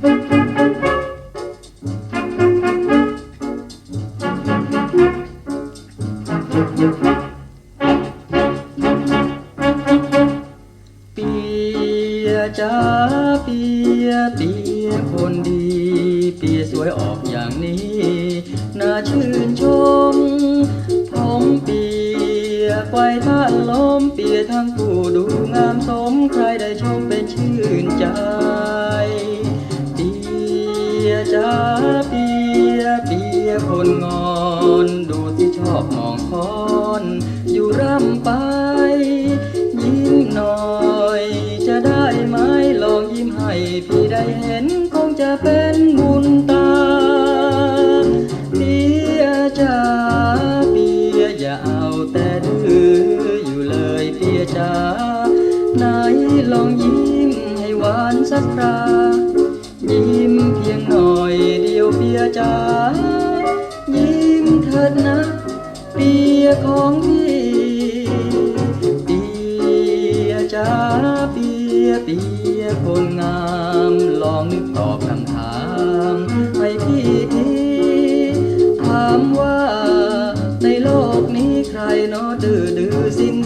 เปียจ้าเปียเปียคนดี เปียสวยออกอย่างนี้น่าชื่นชมผมเปียไฟท่านลมเปียทั้งผู้ดูงามสมใครได้ชมเป็นชื่นใจ เปียเปียคนงอน ดูที่ชอบมองคอน อยู่ร่ำไป ยิ้มหน่อย จะได้ไหมลองยิ้มให้พี่ได้เห็นคงจะเป็นบุญตาเปียจ้าเปียอย่าเอาแต่ดื้ออยู่เลยเปียจ้าไหนลองยิ้มให้หวานสักครา จ้ายิ้มเถิดนะเปียของพี่เปียจ้าเปียเปียคนงามลองนึกตอบคำถามให้พี่ทีถามว่าในโลกนี้ใครเนอดื้อดื้อสิ่ง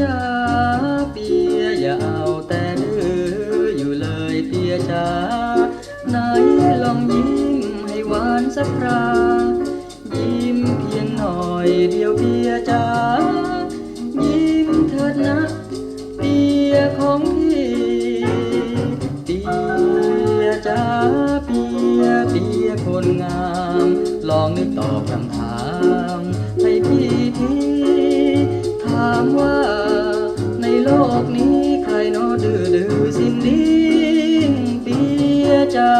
จ้าเปียอย่าเอาแต่ดื้ออยู่เลยเปียจ้าไหนลองยิ้มให้หวานสักครายิ้มเพียงหน่อยเดียวเปียจ้ายิ้มเถิดนะเปียของพี่เปียจ้าเปียเปียคนงาม ลองนึกตอบคำถามให้พี่ทีถามว่า กนี้ใครนอดื้อดื้อสิ้นดีเปียจ้า